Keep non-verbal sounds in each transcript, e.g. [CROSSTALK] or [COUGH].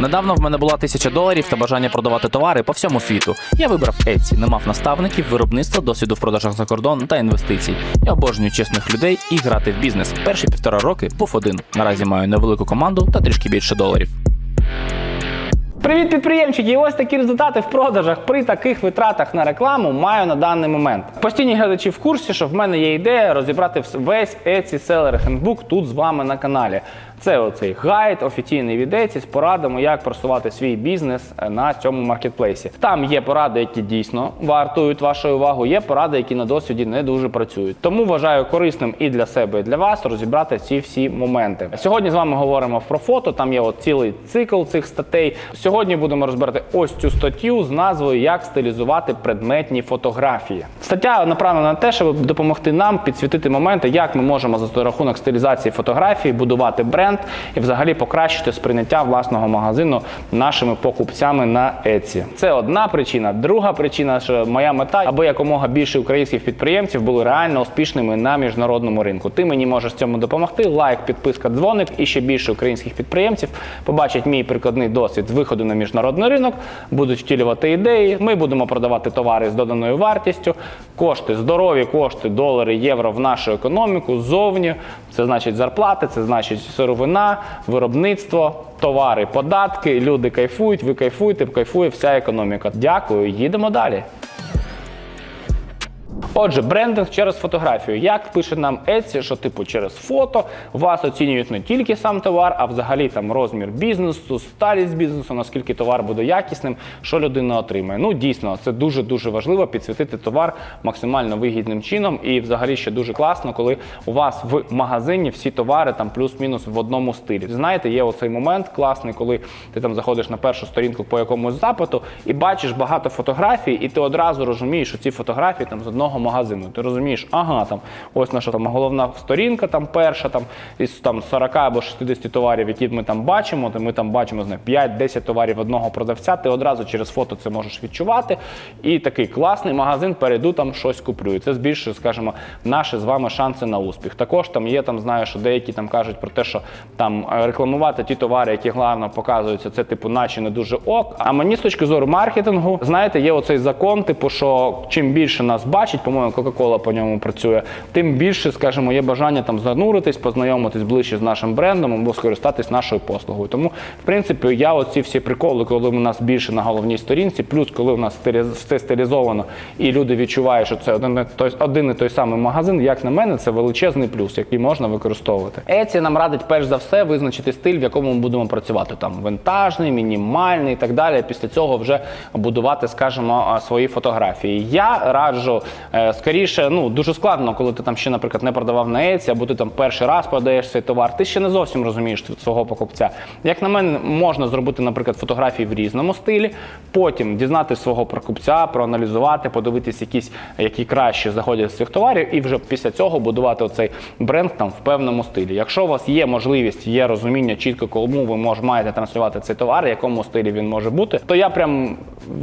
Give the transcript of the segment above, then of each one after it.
Недавно в мене була тисяча доларів та бажання продавати товари по всьому світу. Я вибрав Etsy, не мав наставників, виробництва, досвіду в продажах за кордон та інвестицій. Я обожнюю чесних людей і грати в бізнес. Перші півтора роки був один. Наразі маю невелику команду та трішки більше доларів. Привіт, підприємчики! І ось такі результати в продажах при таких витратах на рекламу маю на даний момент. Постійні глядачі в курсі, що в мене є ідея розібрати весь Etsy Seller Handbook тут з вами на каналі. Це оцей гайд, офіційний від Etsy з порадами, як просувати свій бізнес е, на цьому маркетплейсі. Там є поради, які дійсно вартують вашої уваги, є поради, які на досвіді не дуже працюють. Тому вважаю корисним і для себе, і для вас розібрати ці всі моменти. Сьогодні з вами говоримо про фото. Там є от цілий цикл цих статей. Сьогодні будемо розбирати ось цю статтю з назвою Як стилізувати предметні фотографії. Стаття направлена на те, щоб допомогти нам підсвітити моменти, як ми можемо за рахунок стилізації фотографії будувати бренд і взагалі покращити сприйняття власного магазину нашими покупцями на Etsy. Це одна причина. Друга причина, що моя мета, аби якомога більше українських підприємців були реально успішними на міжнародному ринку. Ти мені можеш цьому допомогти. Лайк, підписка, дзвоник і ще більше українських підприємців побачать мій прикладний досвід з виходу на міжнародний ринок, будуть втілювати ідеї. Ми будемо продавати товари з доданою вартістю, кошти, здорові кошти, долари, євро в нашу економіку ззовні. Це значить зарплати, це значить сировина, виробництво, товари, податки. Люди кайфують, ви кайфуєте, кайфує вся економіка. Дякую, їдемо далі. Отже, брендинг через фотографію. Як пише нам Etsy, що типу через фото вас оцінюють не тільки сам товар, а взагалі там розмір бізнесу, сталість бізнесу, наскільки товар буде якісним, що людина отримає. Ну дійсно, це дуже дуже важливо підсвітити товар максимально вигідним чином. І взагалі ще дуже класно, коли у вас в магазині всі товари там плюс-мінус в одному стилі. Знаєте, є оцей момент класний, коли ти там заходиш на першу сторінку по якомусь запиту і бачиш багато фотографій, і ти одразу розумієш, що ці фотографії там з одного магазину. Ти розумієш, ага, там ось наша там головна сторінка, там перша, там із там 40 або 60 товарів, які ми там бачимо. То ми там бачимо знає, 5-10 товарів одного продавця. Ти одразу через фото це можеш відчувати. І такий класний магазин, перейду там щось куплю. І це збільшує, скажімо, наші з вами шанси на успіх. Також там є там, знаю, що деякі там кажуть про те, що там е, рекламувати ті товари, які главно показуються, це типу, наче не дуже ок. А мені з точки зору маркетингу, знаєте, є оцей закон, типу, що чим більше нас бачить, по-моєму, Кока-Кола по ньому працює, тим більше, скажімо, є бажання там зануритись, познайомитись ближче з нашим брендом або скористатись нашою послугою. Тому, в принципі, я оці всі приколи, коли у нас більше на головній сторінці, плюс коли у нас все стилізовано, і люди відчувають, що це один, і той, один і той самий магазин, як на мене, це величезний плюс, який можна використовувати. Etsy нам радить перш за все визначити стиль, в якому ми будемо працювати. Там винтажний, мінімальний і так далі. Після цього вже будувати, скажімо, свої фотографії. Я раджу скоріше, ну дуже складно, коли ти там ще, наприклад, не продавав на Etsy, або ти там перший раз продаєш цей товар. Ти ще не зовсім розумієш свого покупця. Як на мене, можна зробити, наприклад, фотографії в різному стилі, потім дізнати свого покупця, проаналізувати, подивитись якісь, які краще заходять з цих товарів, і вже після цього будувати оцей бренд там в певному стилі. Якщо у вас є можливість, є розуміння чітко, кому ви мож, маєте транслювати цей товар, в якому стилі він може бути, то я прям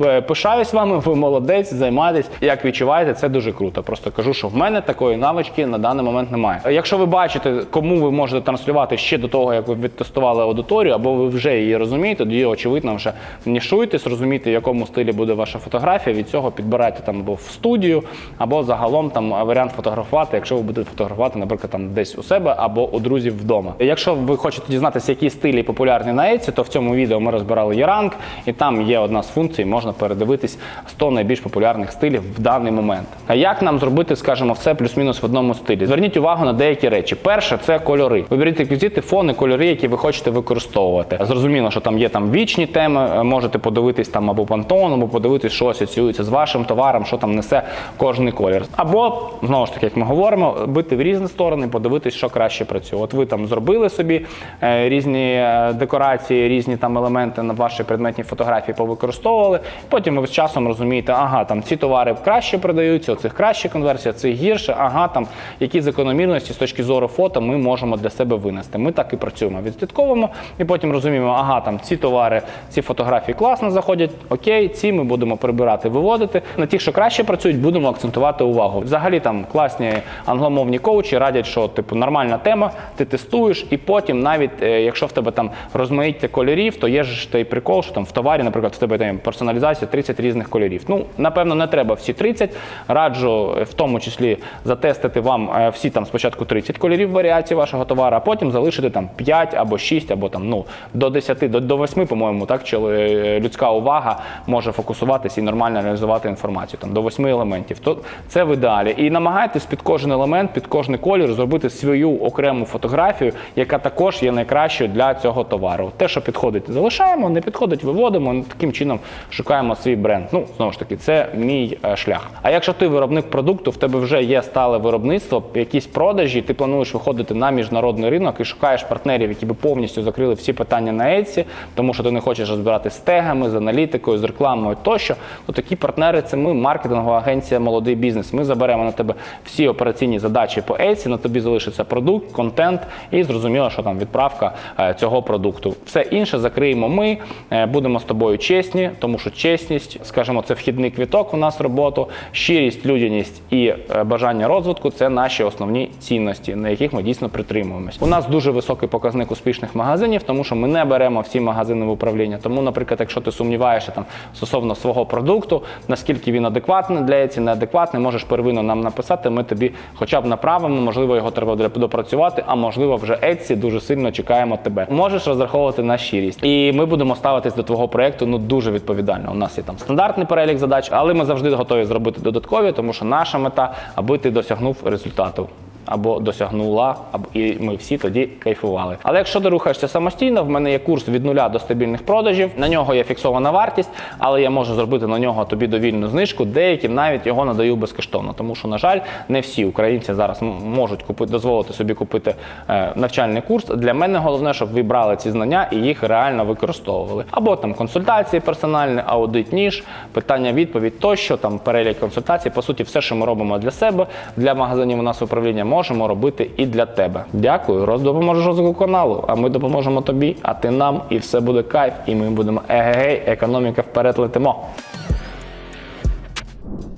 е, пишаюсь вами, ви молодець, займаєтесь. Як відчуваєте, це дуже круто. Просто кажу, що в мене такої навички на даний момент немає. Якщо ви бачите, кому ви можете транслювати ще до того, як ви відтестували аудиторію, або ви вже її розумієте, тоді очевидно вже нішуйтесь, розумієте, в якому стилі буде ваша фотографія. Від цього підбирайте там або в студію, або загалом там варіант фотографувати, якщо ви будете фотографувати, наприклад, там десь у себе або у друзів вдома. Якщо ви хочете дізнатися, які стилі популярні на Etsy, то в цьому відео ми розбирали Яранг, і там є одна з функцій, можна передивитись 100 найбільш популярних стилів в даний момент. А як нам зробити, скажімо, все плюс-мінус в одному стилі? Зверніть увагу на деякі речі. Перше це кольори. Виберіть реквізити, фони, кольори, які ви хочете використовувати. Зрозуміло, що там є там вічні теми. е, Можете подивитись там або пантон, або подивитись, що асоціюється з вашим товаром, що там несе кожний колір. Або знову ж таки, як ми говоримо, бити в різні сторони, подивитись, що краще працює. От ви там зробили собі е, різні е, декорації, різні там елементи на вашій предметній фотографії повикористовували. Потім ви з часом розумієте, ага, там ці товари краще продаються, цих краща конверсія, цих гірше. Ага, там які закономірності з точки зору фото ми можемо для себе винести. Ми так і працюємо. Відслідковуємо і потім розуміємо, ага, там ці товари, ці фотографії класно заходять. Окей, ці ми будемо прибирати, виводити. На тих, що краще працюють, будемо акцентувати увагу. Взагалі там класні англомовні коучі радять, що типу нормальна тема, ти тестуєш, і потім, навіть е, якщо в тебе там розмаїття кольорів, то є ж той прикол, що там в товарі, наприклад, в тебе там персоналізація 30 різних кольорів. Ну, напевно, не треба всі 30. Раджу е, в тому числі затестити вам е, всі там спочатку 30 кольорів варіацій вашого товару, а потім залишити там 5 або 6, або там ну до 10, до, до 8, по-моєму, так чи е, людська увага може фокусуватися і нормально реалізувати інформацію там до 8 елементів. То це в ідеалі. І намагайтесь під кожен елемент, під кожний колір зробити свою окрему фотографію, яка також є найкращою для цього товару. Те, що підходить, залишаємо, не підходить, виводимо. Таким чином шукаємо свій бренд. Ну знову ж таки, це мій шлях. А якщо ти виробник продукту, в тебе вже є стале виробництво, якісь продажі, ти плануєш виходити на міжнародний ринок і шукаєш партнерів, які би повністю закрили всі питання на Etsy, тому що ти не хочеш розбирати з тегами, з аналітикою, з рекламою тощо. То такі партнери це ми, маркетингова агенція Молодий бізнес. Ми заберемо на тебе всі операційні задачі по Etsy, на тобі залишиться продукт, контент і зрозуміло, що там відправка е, цього продукту. Все інше закриємо ми, е, будемо з тобою чесні, тому що чесність, скажімо, це вхідний квіток у нас роботу, щирість, людяність і е, бажання розвитку це наші основні цінності, на яких ми дійсно притримуємось. У нас дуже високий показник успішних магазинів, тому що ми не беремо всі магазини в управління. Тому, наприклад, якщо ти сумніваєшся там стосовно свого продукту, наскільки він адекватний для ці неадекватний, можеш первинно нам написати. Ми тобі хоча б направимо, можливо, його треба допрацювати, а можливо, вже Etsy дуже сильно чекаємо тебе. Можеш розраховувати на щирість, і ми будемо ставитись до твого проекту ну дуже відповідально. У нас є там стандартний перелік задач, але ми завжди готові зробити додаткові, тому що наша мета, аби ти досягнув результату або досягнула, або і ми всі тоді кайфували. Але якщо ти рухаєшся самостійно, в мене є курс від нуля до стабільних продажів. На нього є фіксована вартість, але я можу зробити на нього тобі довільну знижку. Деяким навіть його надаю безкоштовно, тому що, на жаль, не всі українці зараз можуть купити, дозволити собі купити е, навчальний курс. Для мене головне, щоб ви брали ці знання і їх реально використовували. Або там консультації персональні, аудит ніж, питання, відповідь тощо, там перелік консультацій. По суті, все, що ми робимо для себе, для магазинів у нас управління, можемо робити і для тебе. Дякую, роз допоможеш розвитку каналу. А ми допоможемо тобі, а ти нам, і все буде кайф. І ми будемо егегей, економіка вперед летимо.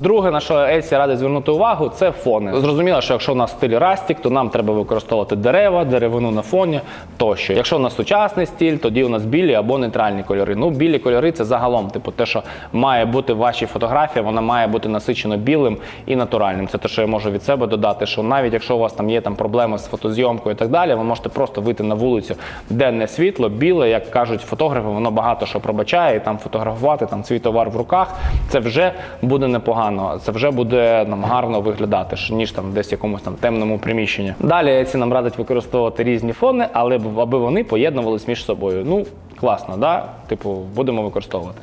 Друге, на що Etsy радить звернути увагу, це фони. Зрозуміло, що якщо у нас стиль Растік, то нам треба використовувати дерева, деревину на фоні тощо. Якщо у нас сучасний стиль, тоді у нас білі або нейтральні кольори. Ну, білі кольори це загалом, типу, те, що має бути в вашій фотографії, вона має бути насичено білим і натуральним. Це те, що я можу від себе додати. Що навіть якщо у вас там є там проблеми з фотозйомкою і так далі, ви можете просто вийти на вулицю, денне світло, біле, як кажуть фотографи, воно багато що пробачає, і там фотографувати там свій товар в руках. Це вже буде непогано. Це вже буде нам гарно виглядати, ніж там десь в якомусь там темному приміщенні. Далі ці нам радить використовувати різні фони, але аби вони поєднувалися між собою. Ну класно, да? Типу, будемо використовувати.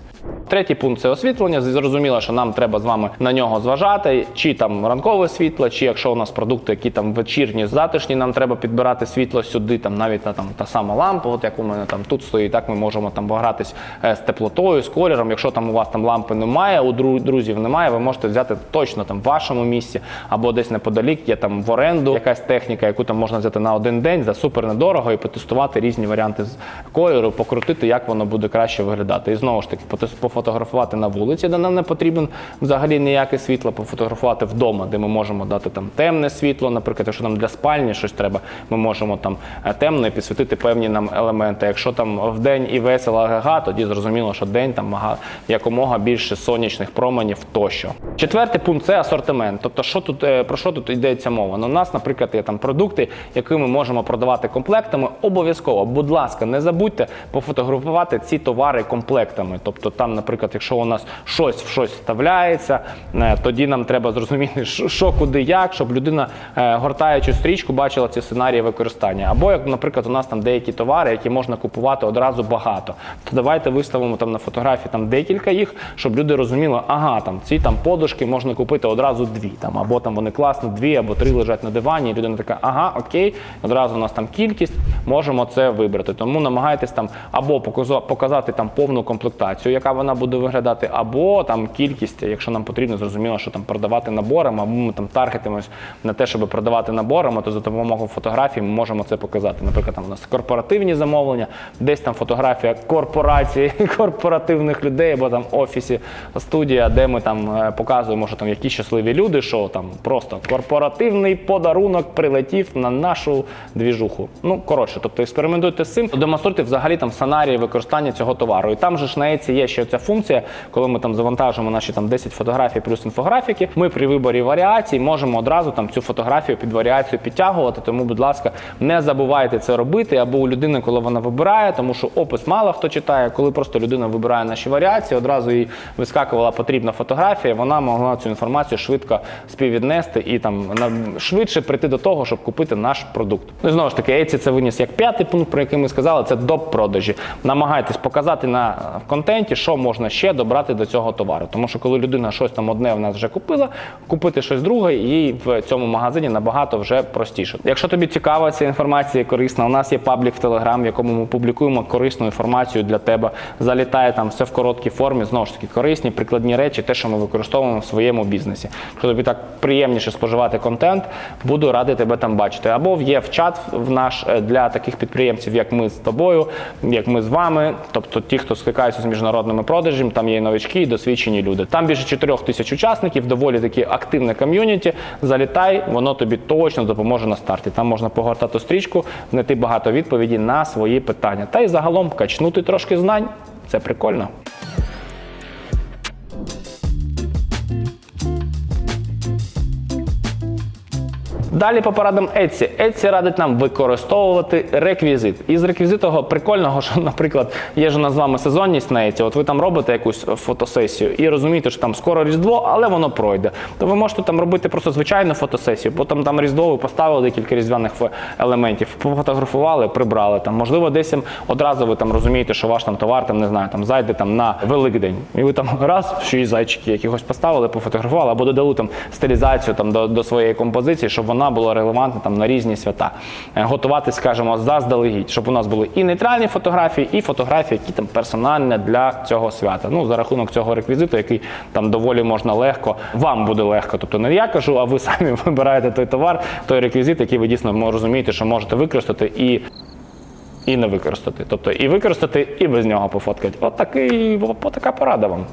Третій пункт це освітлення. Зрозуміло, що нам треба з вами на нього зважати, чи там ранкове світло, чи якщо у нас продукти, які там вечірні, затишні, нам треба підбирати світло сюди, там навіть на там та сама лампа, от як у мене там тут стоїть, так ми можемо там погратись е, з теплотою, з кольором. Якщо там у вас там лампи немає, у дру- друзів немає, ви можете взяти точно там в вашому місці або десь неподалік, є там в оренду якась техніка, яку там можна взяти на один день за супер недорого і потестувати різні варіанти з кольору, покрутити, як воно буде краще виглядати. І знову ж таки, пофотографувати на вулиці, де нам не потрібен взагалі ніяке світло, пофотографувати вдома, де ми можемо дати там темне світло, наприклад, якщо нам для спальні щось треба, ми можемо там е, темно і підсвітити певні нам елементи. Якщо там вдень і весело ага, тоді зрозуміло, що день там якомога більше сонячних променів тощо. Четвертий пункт це асортимент. Тобто, що тут е, про що тут йдеться мова? Ну, у нас, наприклад, є там продукти, які ми можемо продавати комплектами. Обов'язково, будь ласка, не забудьте пофотографувати ці товари комплектами. Тобто, там, наприклад, якщо у нас щось в щось вставляється, е, тоді нам треба зрозуміти, що що, куди, як, щоб людина, е, гортаючи стрічку, бачила ці сценарії використання. Або як, наприклад, у нас там деякі товари, які можна купувати одразу багато. То давайте виставимо там на фотографії там декілька їх, щоб люди розуміли, ага, там ці там подушки. можна купити одразу дві. Там, або там вони класно, дві, або три лежать на дивані. І людина така, ага, окей, одразу у нас там кількість, можемо це вибрати. Тому намагайтесь там або показати там повну комплектацію, яка вона буде виглядати, або там кількість, якщо нам потрібно, зрозуміло, що там продавати наборами, або ми там таргетимось на те, щоб продавати наборами, то за допомогою фотографій ми можемо це показати. Наприклад, там у нас корпоративні замовлення, десь там фотографія корпорації, [LAUGHS] корпоративних людей, або там офісі, студія, де ми там е, показуємо, що там які щасливі люди, що там просто корпоративний подарунок прилетів на нашу двіжуху. Ну коротше, тобто експериментуйте з цим, демонструйте взагалі там сценарії використання цього товару. І там же ж на Еці є ще ця функція, коли ми там завантажимо наші там 10 фотографій плюс інфографіки. Ми при виборі варіацій можемо одразу там цю фотографію під варіацію підтягувати. Тому, будь ласка, не забувайте це робити. Або у людини, коли вона вибирає, тому що опис мало хто читає. Коли просто людина вибирає наші варіації, одразу їй вискакувала потрібна фотографія. Вона могла цю інформацію швидко співвіднести і там швидше прийти до того, щоб купити наш продукт. Ну і знову ж таки, Еці це виніс як п'ятий пункт, про який ми сказали, це доп продажі. Намагайтесь показати на контенті, що можна ще добрати до цього товару. Тому що коли людина щось там одне в нас вже купила, купити щось друге, їй в цьому магазині набагато вже простіше. Якщо тобі цікава ця інформація корисна, у нас є паблік в Телеграм, в якому ми публікуємо корисну інформацію для тебе. Залітає там все в короткій формі, знову ж таки, корисні, прикладні речі, те, що ми використовуємо в своєму бізнесі. Якщо тобі так приємніше споживати контент, буду радий тебе там бачити. Або є в чат в наш е, для таких підприємців, як ми з тобою, як ми з вами, тобто ті, хто скликаються з міжнародними продажами, там є і новички, і досвідчені люди. Там більше 4 тисяч учасників, доволі таки активне ком'юніті. Залітай, воно тобі точно допоможе на старті. Там можна погортати стрічку, знайти багато відповідей на свої питання. Та й загалом качнути трошки знань. Це прикольно. Далі по порадам Etsy. Etsy радить нам використовувати реквізит. Із реквізитого прикольного, що, наприклад, є ж у нас з вами сезонність на Etsy. От ви там робите якусь фотосесію і розумієте, що там скоро Різдво, але воно пройде. То ви можете там робити просто звичайну фотосесію, потім там Різдво ви поставили декілька різдвяних елементів, пофотографували, прибрали. Там, можливо, десь одразу ви там розумієте, що ваш там товар там не знаю, там зайде там на Великдень. І ви там [LAUGHS] раз шість зайчиків якихось поставили, пофотографували, або додали там стилізацію там до, до своєї композиції, щоб вона була релевантна там на різні свята. Е, Готувати, скажімо, заздалегідь, щоб у нас були і нейтральні фотографії, і фотографії, які там персональні для цього свята. Ну, за рахунок цього реквізиту, який там доволі можна легко, вам буде легко. Тобто не я кажу, а ви [LAUGHS] самі вибираєте той товар, той реквізит, який ви дійсно розумієте, що можете використати і. І не використати. Тобто і використати, і без нього пофоткати. От такий, от така порада вам.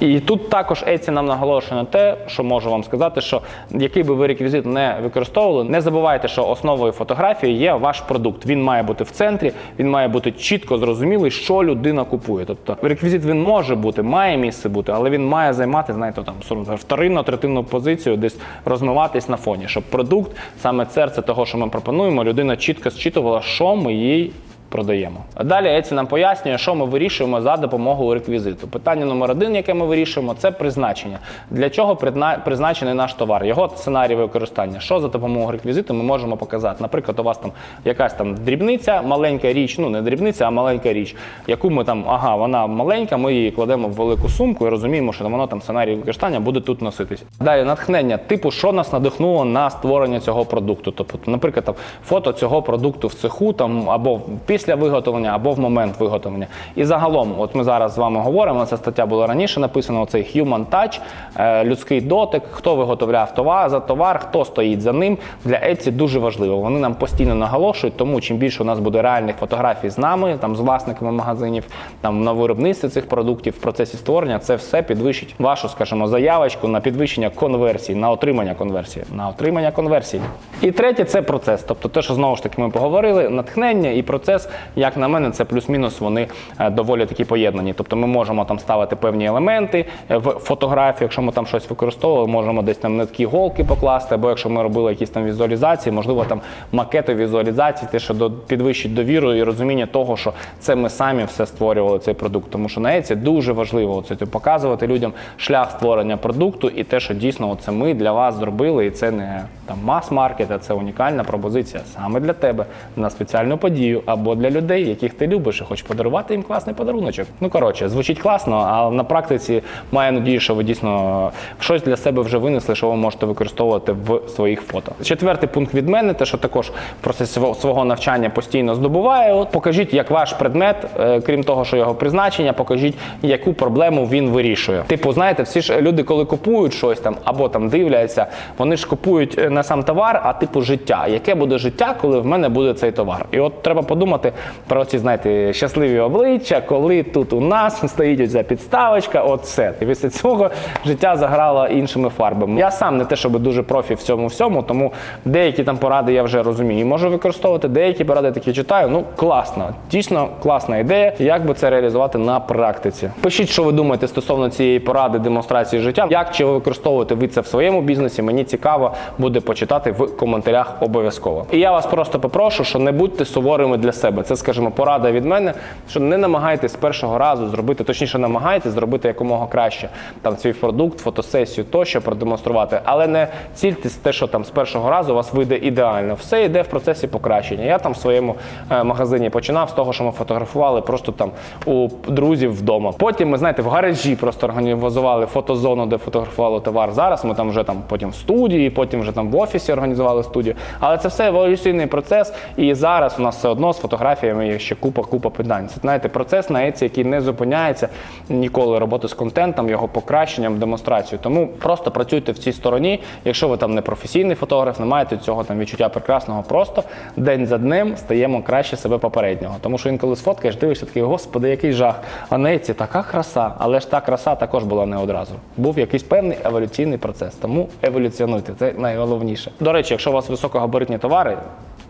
І тут також Etsy нам наголошує на те, що можу вам сказати, що який би ви реквізит не використовували, не забувайте, що основою фотографії є ваш продукт. Він має бути в центрі, він має бути чітко зрозумілий, що людина купує. Тобто реквізит він може бути, має місце бути, але він має займати, знаєте, там вторинну, третинну позицію, десь розмиватись на фоні, щоб продукт, саме серце того, що ми пропонуємо, людина чітко зчитувала, що ми їй продаємо. Далі Еці нам пояснює, що ми вирішуємо за допомогою реквізиту. Питання номер один, яке ми вирішуємо, це призначення. Для чого призначений наш товар? Його сценарій використання. Що за допомогою реквізиту ми можемо показати? Наприклад, у вас там якась там дрібниця, маленька річ, ну не дрібниця, а маленька річ, яку ми там, ага, вона маленька, ми її кладемо в велику сумку і розуміємо, що воно там сценарій використання буде тут носитись. Далі натхнення, типу, що нас надихнуло на створення цього продукту. Тобто, наприклад, там фото цього продукту в цеху, там або після виготовлення, або в момент виготовлення. І загалом, от ми зараз з вами говоримо, ця стаття була раніше написана. Оцей human touch, е, людський дотик, хто виготовляв товар за товар, хто стоїть за ним. Для Etsy дуже важливо. Вони нам постійно наголошують, тому чим більше у нас буде реальних фотографій з нами, там з власниками магазинів, там на виробництві цих продуктів в процесі створення, це все підвищить вашу, скажімо, заявочку на підвищення конверсії, на отримання конверсії, на отримання конверсії. І третє це процес. Тобто, те, що знову ж таки ми поговорили, натхнення і процес, як на мене, це плюс-мінус вони е, доволі такі поєднані. Тобто ми можемо там ставити певні елементи е, в фотографію, якщо ми там щось використовували, можемо десь там ниткі голки покласти, або якщо ми робили якісь там візуалізації, можливо, там макети візуалізації, те, що підвищить довіру і розуміння того, що це ми самі все створювали цей продукт. Тому що на Etsy дуже важливо це типу, показувати людям шлях створення продукту і те, що дійсно це ми для вас зробили, і це не там мас-маркет, а це унікальна пропозиція саме для тебе на спеціальну подію або для людей, яких ти любиш, і хочеш подарувати їм класний подаруночок. Ну коротше, звучить класно, а на практиці маю надію, що ви дійсно щось для себе вже винесли, що ви можете використовувати в своїх фото. Четвертий пункт від мене, те, що також в процесі свого навчання постійно здобуваю. От покажіть, як ваш предмет, е, крім того, що його призначення, покажіть, яку проблему він вирішує. Типу, знаєте, всі ж люди, коли купують щось там або там дивляться, вони ж купують е, не сам товар, а типу життя. Яке буде життя, коли в мене буде цей товар? І от треба подумати про ці, знаєте, щасливі обличчя, коли тут у нас стоїть ця підставочка, все. І після цього життя заграло іншими фарбами. Я сам не те, щоб дуже профі в цьому всьому, тому деякі там поради я вже розумію. І можу використовувати деякі поради такі читаю. Ну класно, дійсно класна ідея. Як би це реалізувати на практиці? Пишіть, що ви думаєте стосовно цієї поради демонстрації життя. Як чи ви використовуєте ви це в своєму бізнесі? Мені цікаво буде почитати в коментарях обов'язково. І я вас просто попрошу, що не будьте суворими для себе. Це, скажімо, порада від мене, що не намагайтесь з першого разу зробити, точніше, намагайтесь зробити якомога краще там свій продукт, фотосесію тощо продемонструвати, але не цільтесь те, що там з першого разу у вас вийде ідеально. Все йде в процесі покращення. Я там в своєму е, магазині починав з того, що ми фотографували просто там у друзів вдома. Потім ми знаєте, в гаражі просто організували фотозону, де фотографували товар. Зараз ми там вже там потім в студії, потім вже там в офісі організували студію. Але це все еволюційний процес. І зараз у нас все одно з фотографіями є ще купа, купа питань. Це знаєте, процес на Еці, який не зупиняється ніколи роботи з контентом, його покращенням, демонстрацією. Тому просто працюйте в цій стороні. Якщо ви там не професійний фотограф, не маєте цього там відчуття прекрасного, просто день за днем стаємо краще себе попереднього. Тому що інколи сфоткаєш, дивишся такий, господи, який жах. А на Еці така краса, але ж та краса також була не одразу. Був якийсь певний еволюційний процес. Тому еволюціонуйте, це найголовніше. До речі, якщо у вас високогабаритні товари.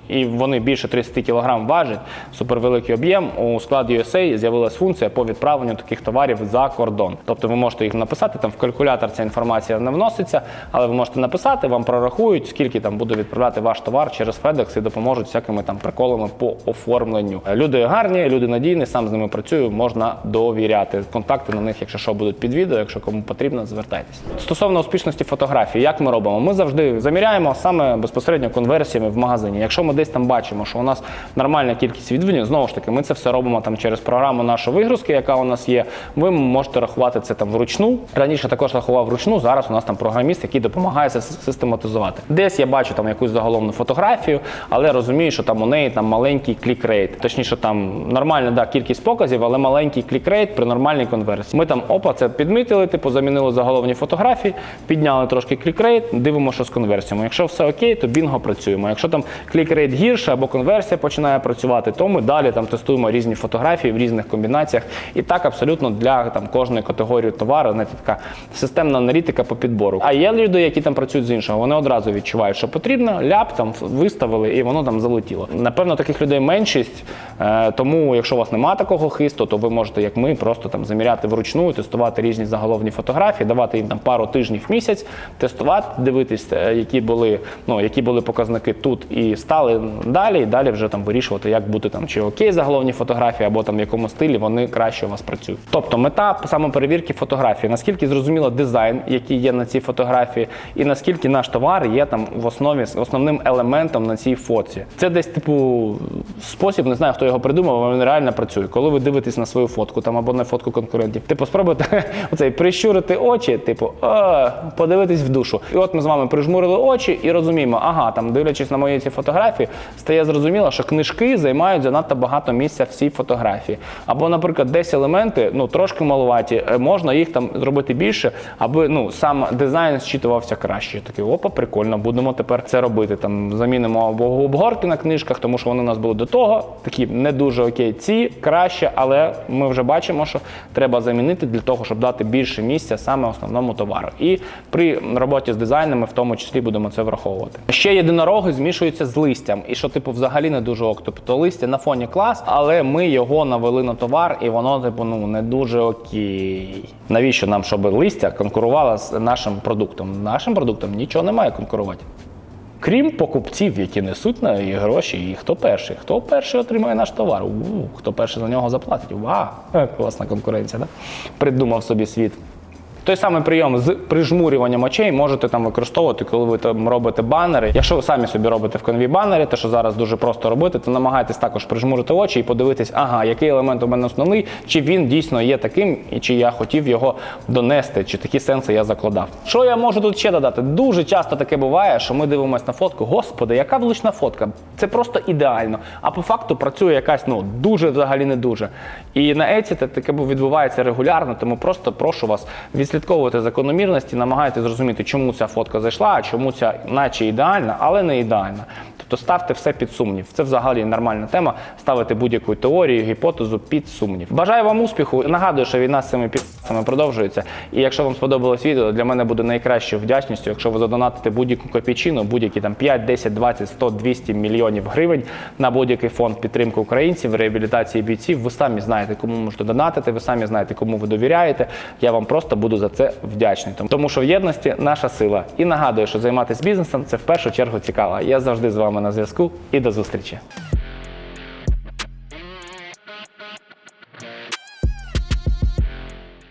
І вони більше 30 кг важать, супервеликий об'єм. У складі USA з'явилась функція по відправленню таких товарів за кордон. Тобто ви можете їх написати, там в калькулятор ця інформація не вноситься, але ви можете написати, вам прорахують, скільки там буде відправляти ваш товар через FedEx і допоможуть всякими там приколами по оформленню. Люди гарні, люди надійні, сам з ними працюю, можна довіряти. Контакти на них, якщо що, будуть під відео, якщо кому потрібно, звертайтесь. Стосовно успішності фотографії, як ми робимо? Ми завжди заміряємо саме безпосередньо конверсіями в магазині. Якщо ми десь там бачимо, що у нас нормальна кількість відвідувань, знову ж таки, ми це все робимо там через програму нашої вигрузки, яка у нас є. Ви можете рахувати це там вручну. Раніше також рахував вручну. Зараз у нас там програміст, який допомагає це систематизувати. Десь я бачу там якусь заголовну фотографію, але розумію, що там у неї там маленький клікрейт. Точніше, там нормальна да, кількість показів, але маленький клікрейт при нормальній конверсії. Ми там опа, це підмітили, типу замінили заголовні фотографії, підняли трошки клікрейт, дивимося, що з конверсіями. Якщо все окей, то бінго працюємо. Якщо там клікрейт гірше або конверсія починає працювати, то ми далі там тестуємо різні фотографії в різних комбінаціях. І так абсолютно для там кожної категорії товару, знаєте, така системна аналітика по підбору. А є люди, які там працюють з іншого, вони одразу відчувають, що потрібно, ляп там виставили і воно там залетіло. Напевно, таких людей меншість. е, Тому, якщо у вас немає такого хисту, то ви можете, як ми, просто там заміряти вручну, тестувати різні заголовні фотографії, давати їм там пару тижнів в місяць, тестувати, дивитись, е, які були, ну які були показники тут і стали далі, і далі вже там вирішувати, як бути там чи окей заголовні фотографії, або там в якому стилі вони краще у вас працюють. Тобто мета самоперевірки фотографії, наскільки зрозуміло дизайн, який є на цій фотографії, і наскільки наш товар є там в основі основним елементом на цій фоці. Це десь типу спосіб, не знаю, хто його придумав, але він реально працює. Коли ви дивитесь на свою фотку там або на фотку конкурентів, типу спробуйте [LAUGHS] оцей прищурити очі, типу, «Е, подивитись в душу. І от ми з вами прижмурили очі і розуміємо, ага, там дивлячись на мої ці фотографії, стає зрозуміло, що книжки займають занадто багато місця в цій фотографії. Або, наприклад, десь елементи ну трошки малуваті, е, можна їх там зробити більше, аби ну сам дизайн зчитувався краще. Такий опа, прикольно, будемо тепер це робити. Там замінимо або обгорки на книжках, тому що вони у нас були до того. Такі не дуже окей. Ці краще, але ми вже бачимо, що треба замінити для того, щоб дати більше місця саме основному товару. І при роботі з дизайнами, в тому числі, будемо це враховувати. Ще єдинороги змішуються з листям, і що типу взагалі не дуже ок. Тобто листя на фоні клас, але ми його навели на товар, і воно типу ну не дуже окей. Навіщо нам, щоб листя конкурувало з нашим продуктом? Нашим продуктом нічого не має конкурувати. Крім покупців, які несуть на її гроші, і хто перший? Хто перший отримає наш товар? У, хто перший за нього заплатить? Вау! Е, Класна конкуренція, да? Придумав собі світ. Той самий прийом з прижмурюванням очей можете там використовувати, коли ви там робите банери. Якщо ви самі собі робите в конві банери, те що зараз дуже просто робити, то намагайтесь також прижмурити очі і подивитись, ага, який елемент у мене основний, чи він дійсно є таким, і чи я хотів його донести, чи такі сенси я закладав. Що я можу тут ще додати? Дуже часто таке буває, що ми дивимося на фотку. Господи, яка влучна фотка? Це просто ідеально. А по факту працює якась ну дуже взагалі не дуже. І на Еці таке відбувається регулярно, тому просто прошу вас відслідковувати закономірності, намагаєтесь зрозуміти, чому ця фотка зайшла, а чому ця наче ідеальна, але не ідеальна. Тобто ставте все під сумнів. Це взагалі нормальна тема. Ставити будь-яку теорію, гіпотезу під сумнів. Бажаю вам успіху. Нагадую, що війна з цими підсами продовжується. І якщо вам сподобалось відео, для мене буде найкращою вдячністю, якщо ви задонатите будь-яку копійчину, будь-які там 5, 10, 20, 100, 200 мільйонів гривень на будь-який фонд підтримки українців, реабілітації бійців. Ви самі знаєте, кому можете донатити, ви самі знаєте, кому ви довіряєте. Я вам просто буду за це вдячний. Тому що в єдності наша сила. І нагадую, що займатися бізнесом це в першу чергу цікаво. Я завжди з вами на зв'язку і до зустрічі.